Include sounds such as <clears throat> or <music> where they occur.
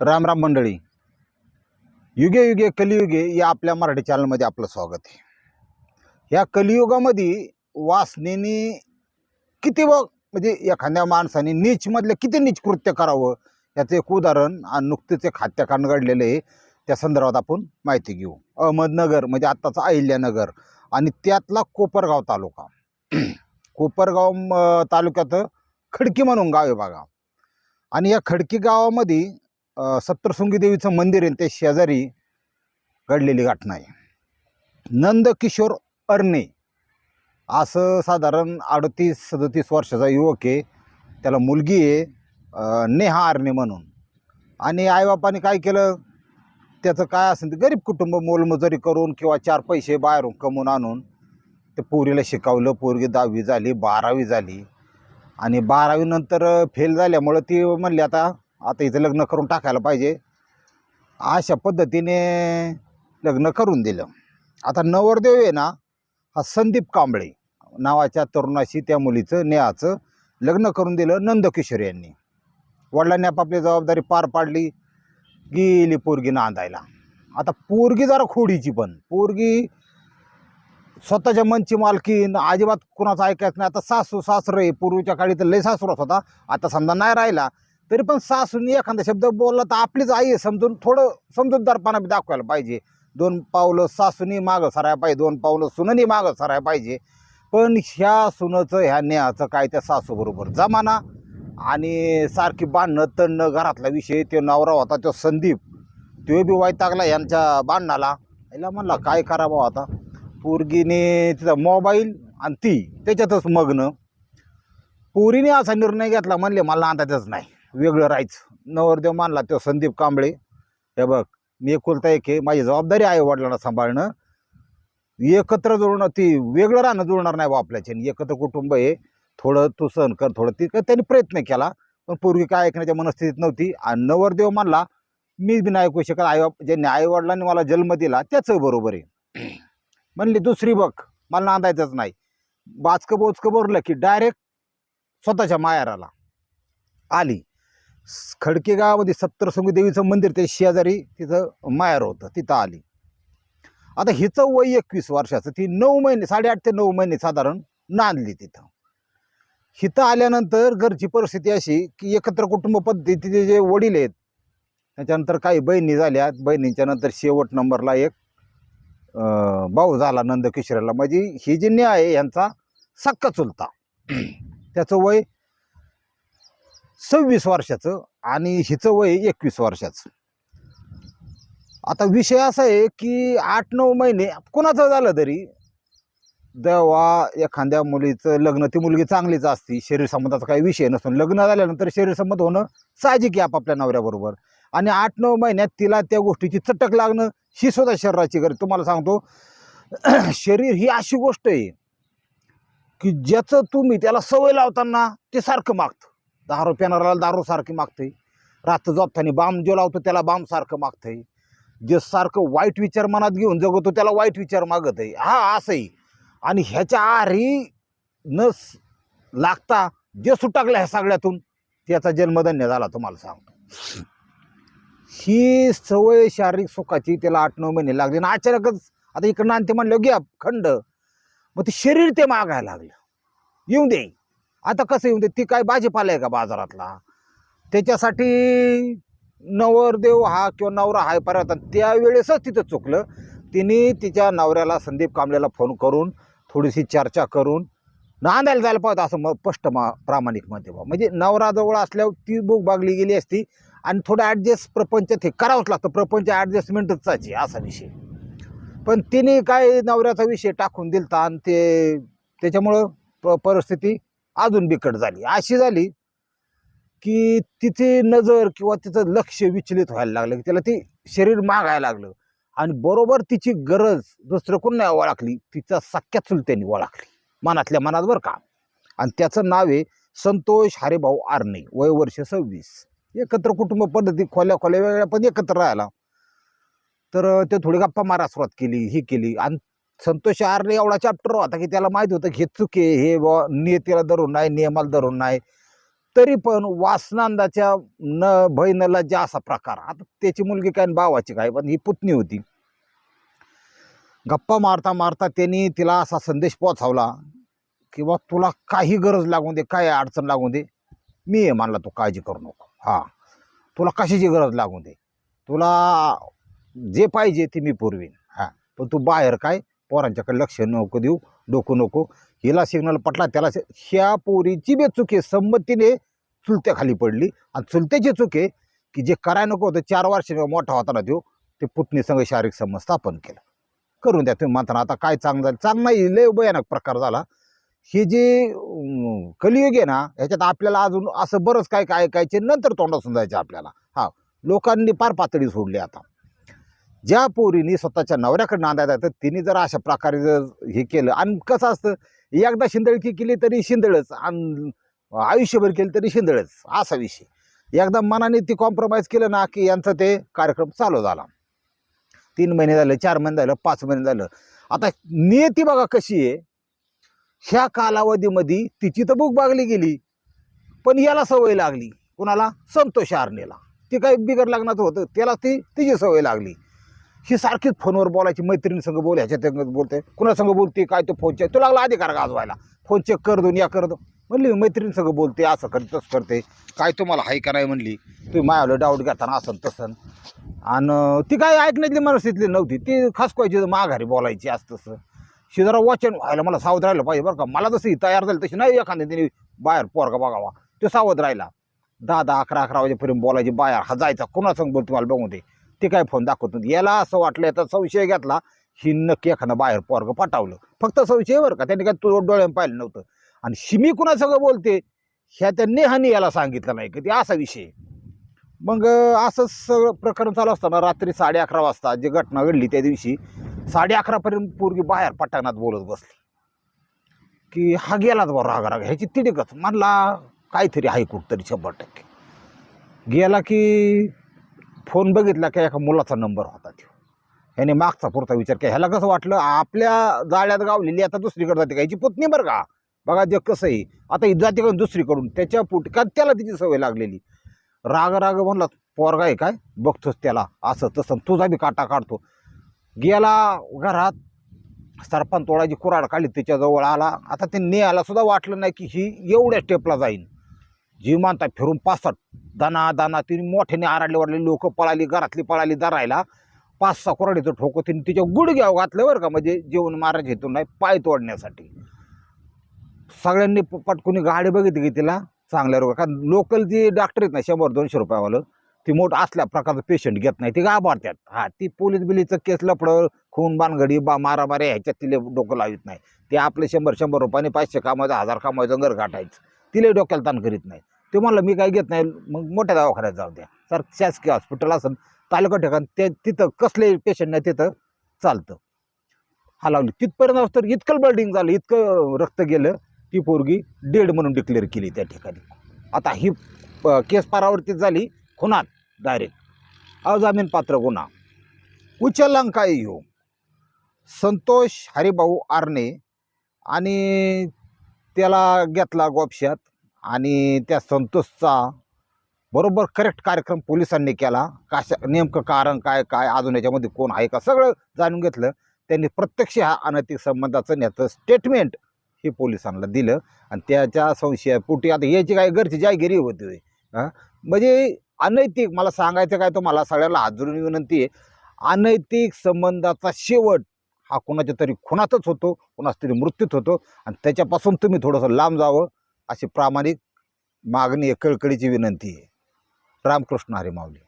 रामराम मंडळी. युगे युगे कलियुगे या आपल्या मराठी चॅनलमध्ये आपलं स्वागत आहे. या कलियुगामध्ये वासनेने किती व म्हणजे एखाद्या माणसाने नीचमधले किती नीच कृत्य करावं याचं एक उदाहरण आणि नुकतेच एक हत्याकांड घडलेलं आहे. त्या संदर्भात आपण माहिती घेऊ. अहमदनगर म्हणजे आत्ताचं अहिल्यानगर आणि त्यातला कोपरगाव तालुका. <clears throat> कोपरगाव म, तालुक्यात खडकी म्हणून गाव आहे बघा. आणि या खडकी गावामध्ये सप्तशृंगी देवीचं मंदिर आहे ते शेजारी घडलेली घटना आहे. नंदकिशोर अर्णे असं साधारण अडतीस सदतीस वर्षाचा युवक आहे. त्याला मुलगी आहे नेहा अर्णे म्हणून. आणि आईबापाने काय केलं? त्याचं काय असेल ते गरीब कुटुंब मोलमजुरी करून किंवा चार पैसे बाहेरून कमवून आणून ते पोरीला शिकवलं. पोरगी दहावी झाली बारावी झाली. आणि बारावीनंतर फेल झाल्यामुळं ती म्हणली आता आता इथं लग्न करून टाकायला पाहिजे. अशा पद्धतीने लग्न करून दिलं. आता नवरदेव आहे ना हा संदीप कांबळे नावाच्या तरुणाशी त्या मुलीचं नेहाचं लग्न करून दिलं नंदकिशोर यांनी. वडिलांनी आपापली जबाबदारी पार पाडली गेली पोरगी नांदायला. आता पोरगी जरा खोडीची पण. पोरगी स्वतःच्या मनची मालकीन अजिबात कुणाचं ऐकायचं नाही. आता सासू सासरे पूर्वीच्या काळी तर लय सासूरच होता. आता समजा नाही राहिला तरी पण सासूने एखादा शब्द बोलला तर आपलीच आई आहे समजून थोडं समजूतदारपणा बी दाखवायला पाहिजे. दोन पावलं सासूनी मागं सरायला पाहिजे दोन पावलं सुननी मागं सरायला पाहिजे. पण ह्या सुनाचं ह्या नेहाचं काय त्या सासूबरोबर जमाना आणि सारखी बांधणं तणणं घरातला विषय तो नवरा होता तो संदीप तो बी वैतागला यांच्या बांधणाला याला म्हणला काय करावं आता? पोरगीने तिचा मोबाईल आणि ती त्याच्यातच मग्न. पोरीने असा निर्णय घेतला म्हणले मला अंदाजच नाही. वेगळं राहायचं. नवरदेव मानला तो संदीप कांबळे. हे बघ मी एकुलता एक आहे माझी जबाबदारी आहे वडिलांना सांभाळणं. एकत्र जुळणं ती वेगळं राहणं जुळणार नाही बा आपल्याच्याने एकत्र कुटुंब आहे थोडं तू सहन कर थोडं ती त्यांनी प्रयत्न केला पण पूर्वी काय ऐकण्याच्या मनस्थितीत नव्हती. आणि नवरदेव मानला मी बी नाही ऐकू शकत आई ज्यांनी आईवडिलांनी मला जन्म दिला त्याचं बरोबर आहे. म्हणली दुसरी बघ मला नांदायचंच नाही. बाचकं बोचकं बोरलं की डायरेक्ट स्वतःच्या मायाराला आली. खडके गावामध्ये देवीचं मंदिर ते शेजारी तिथं मायार होतं तिथं आली. आता हिचं वय एकवीस वर्षाचं ती नऊ महिने साडेआठ ते नऊ महिने साधारण नांदली तिथं. हिथं आल्यानंतर घरची परिस्थिती अशी की एकत्र कुटुंब पद्धतीचे जे वडील आहेत त्याच्यानंतर काही बहिणी झाल्या. बहिणींच्या नंतर शेवट नंबरला एक भाऊ झाला नंदकिशोरला. म्हणजे ही जी न्याय आहे यांचा सक्का चुलता <clears throat> त्याचं वय सव्वीस वर्षाचं आणि हिचं वय एकवीस वर्षाचं. आता विषय असा आहे की आठ नऊ महिने कोणाचं झालं तरी देवा एखाद्या मुलीचं लग्न ती मुलगी चांगलीच असती शरीर संबंधाचा काही विषय नसून लग्न झाल्यानंतर शरीर संबंध होणं साहजिक आहे आपापल्या नवऱ्याबरोबर. आणि आठ नऊ महिन्यात तिला त्या गोष्टीची चटक लागणं ही सुद्धा शरीराची गरज तुम्हाला सांगतो <clears throat> शरीर ही अशी गोष्ट आहे की ज्याचं तुम्ही त्याला सवय लावताना ते सारखं मागतं. दारू पिणाऱ्याला दारू सारखी मागते रात्र झोपताना बाम जो लावतो त्याला बाम सारखं मागतंय. जे सारखं वाईट विचार मनात घेऊन जगतो त्याला वाईट विचार मागत आहे हा असंही आणि ह्याच्या आरी न लागता जे सुटाकलं ह्या सगळ्यातून त्याचा जन्मधन्य झाला तुम्हाला सांगतो. ही सवय शारीरिक सुखाची त्याला आठ नऊ महिने लागले. आणि अचानकच आता इकडनं आणते म्हणलं घ्या खंड. मग ते शरीर ते मागायला लागलं. येऊन दे. आता कसं येऊन दे ती काय भाजीपाला आहे का बाजारातला? त्याच्यासाठी नवरदेव हा किंवा नवरा हा पर्यंत. त्यावेळेसच तिथं चुकलं. तिने तिच्या नवऱ्याला संदीप कांबळेला फोन करून थोडीशी चर्चा करून नांदायला जायला पाहिजे असं मग स्पष्ट मा प्रामाणिकमध्ये बा म्हणजे नवराजवळ असल्यावर ती बुक बागली गेली असती आणि थोडं ॲडजस्ट प्रपंच ते करावंच लागतं. प्रपंच ॲडजस्टमेंटचाच आहे असा विषय. पण तिने काय नवऱ्याचा विषय टाकून दिलता आणि ते त्याच्यामुळं प परिस्थिती अजून बिकट झाली. अशी झाली की तिथे नजर किंवा तिचं लक्ष विचलित व्हायला लागलं. की त्याला ती शरीर मागायला लागलं. आणि बरोबर तिची गरज दुसरं कोण नाही ओळखली. तिचा सख्या चुलत्याने ओळखली. मनातल्या मनात बरं का? आणि त्याचं नाव आहे संतोष हरेभाऊ आरणे. वय वर्ष सव्वीस. एकत्र कुटुंब पद्धती खोल्या खोल्या वेगळ्या पण एकत्र राहिला. तर ते थोडी गप्पा मारा सुरुवात केली ही केली. आणि संतोष आरले एवढा चॅप्टर होता की त्याला माहीत होतं की हे चुके हे बुवा नियतीला धरून नाही नियमाला धरून नाही. तरी पण वासनांदाच्या न भय न लज्जा असा प्रकार आता त्याची मुलगी काय भावाची काय पण ही पुतणी होती. गप्पा मारता मारता त्यांनी तिला असा संदेश पोचावला किंवा तुला काही गरज लागून दे काय अडचण लागून दे. मी आहे मानला तू काळजी करू नको. हां. तुला कशाची गरज लागून दे? तुला जे पाहिजे ते मी पुरवीन. हां. पण तू बाहेर काय पोरांच्याकडे लक्ष नको देऊ डोकं नको. हिला सिग्नल पटला त्याला ह्या पोरीची बे चूक आहे. संमतीने चुलत्याखाली पडली. आणि चुलत्याची चूक आहे की जे करायला नको होतं चार वर्ष मोठा होताना तो ते पुतणी शारीरिक संबंध स्थापन केलं. करून द्या तुम्ही म्हणताना आता काय चांगलं झालं? चांगलं नाही लय भयानक प्रकार झाला. हे जे कलियुग आहे ना ह्याच्यात आपल्याला अजून असं बरंच काय काय ऐकायचे नंतर तोंडासून जायचे आपल्याला. हा लोकांनी पार पातळी सोडली आता. ज्या पोरीने स्वतःच्या नवऱ्याकडे नांदायला जातं तिने जर अशा प्रकारे जर हे केलं आणि कसं असतं एकदा शिंदळकी केली तरी शिंदळच आणि आयुष्यभर केली तरी शिंदळच असा विषय. एकदा मनाने ती कॉम्प्रोमाइज केलं ना की यांचं ते कार्यक्रम चालू झाला. तीन महिने झाले चार महिने झालं पाच महिने झालं. आता नियती बघा कशी आहे. ह्या कालावधीमध्ये तिची तर भूक बागली गेली पण याला सवय लागली. कुणाला? संतोष आरणेला ती काही बिगर लग्नाचं होतं त्याला ती तिची सवय लागली. ही सारखीच फोनवर बोलायची मैत्रिणी संग बोल ह्याच्या संग बोलते कुणासंग बोलते काय तो फोन चेक तुला लागला अधिकार गाजवायला. फोन चेक कर दोन या कर दो म्हणली मैत्रिणी संग बोलते असं करते तसं करते. काय तुम्हाला हाय का नाही? म्हणली. तुम्ही मायावलं डाऊट घेताना असं तसं आणि ती काय ऐकण्यातली मनस्थितली नव्हती. ती खासकवायची माघारी बोलायची असं तसं. शिजारा जरा वाचन व्हायला मला सावध राहिलं पाहिजे बरं का. मला जशी तयार झाली तशी नाही एखाद्या तिने बाहेर पोरगा बघावा. तो सावध राहिला. दहा दहा अकरा अकरा वाजेपर्यंत बोलायची बाहेर हा जायचा. कोणासंग बोलतो मला बघून दे. ते काय फोन दाखवत नव्हते. याला असं वाटलं याचा संशय घेतला ही नक्की एखादं बाहेर पोरगं पाठवलं फक्त संशय बरं का त्यांनी काय तो डोळ्यानं पाहिलं नव्हतं. आणि शिमी कुणा सगळं बोलते ह्या त्या नेहानी याला सांगितलं नाही की? ते असा विषय. मग असं असंच सगळं प्रकरण चालू असताना रात्री साडे अकरा वाजता जी घटना घडली त्या दिवशी साडे अकरापर्यंत पोरगी बाहेर पटांगणात बोलत बसली. की हा गेलाच बा राग राग ह्याची तिडकच. म्हणला काहीतरी आहे कुठतरी शंभर टक्के. गेला की फोन बघितला की एका मुलाचा नंबर होता तो ह्याने मागचा पुरता विचार केला. ह्याला कसं वाटलं? आपल्या जाळ्यात गावलेली आता दुसरीकडे जाते का? याची पुतणी बरं का? बघा जे कसं आहे. आता ही जाते का दुसरीकडून? त्याच्या पुट का त्याला तिची सवय लागलेली. राग राग म्हणला पोरगा आहे काय? बघतोस त्याला. असं तसं. तुझा बी काटा काढतो. गेला घरात. सरपंच तोडाची कुराड काढली. त्याच्याजवळ आला. आता ते नेहाला सुद्धा वाटलं नाही की ही एवढ्या स्टेपला जाईन. जी फिरून पासट दाना दाना तिने मोठ्याने आराडले वाढले लोक पळाली घरातली पळाली दरायला. पाच सहा कोराडीचं ठोकं तिने तिच्या गुडघ्याव घातलं बरं का म्हणजे जेवण मारायचे हेतून नाही पाय तोडण्यासाठी. सगळ्यांनी प- पटकुनी गाडी बघितली की तिला चांगल्या रोग कारण लोकल जी डॉक्टर आहेत ना शंभर दोनशे रुपयावालं ती मोठ असल्या प्रकारचं पेशंट घेत नाही ती घाबरतात. हा ती पोलीस बिलीचं केस लपडं खून बानगडी बा मारामारी ह्याच्यात तिला डोकं लावित नाही. ते आपले शंभर शंभर रुपयाने पाचशे कामाचं हजार कामाचं घर गाठायचं. तिला डोक्याला ताण करीत नाही. ते म्हणलं मी काय घेत नाही मग मोठ्या दवाखान्यात जाऊ द्या. सर शासकीय हॉस्पिटल असेल तालुका ठिकाण ते तिथं कसले पेशंट नाही तिथं चालतं. हा लावली तिथपर्यंत असतं तर इतकं ब्लडिंग झालं इतकं रक्त गेलं ती पोरगी डेड म्हणून डिक्लेअर केली त्या ठिकाणी. आता ही प- केस पारावर्तित झाली खुनात डायरेक्ट अजामीन पात्र गुन्हा. उचलंक काय हो संतोष हरिभाऊ आरणे आणि त्याला घेतला गोपशात. आणि त्या संतोषचा बरोबर करेक्ट कार्यक्रम पोलिसांनी केला. कशा नेमकं कारण काय काय अजून याच्यामध्ये कोण आहे का सगळं जाणून घेतलं. त्यांनी प्रत्यक्ष हा अनैतिक संबंधाचं न्याचं स्टेटमेंट हे पोलिसांना दिलं. आणि त्याच्या संशयापोटी आता याची काय घरची जायगिरी होती. हां? म्हणजे अनैतिक मला सांगायचं काय तुम्हाला सगळ्याला हात जोडून विनंती आहे. अनैतिक संबंधाचा शेवट हा कोणाच्या तरी खुणातच होतो कोणाच तरी मृत्यूत होतो. आणि त्याच्यापासून तुम्ही थोडंसं लांब जावं. अशी प्रामाणिक मागणी आहे कळकळीची विनंती आहे. रामकृष्ण हरी माऊली.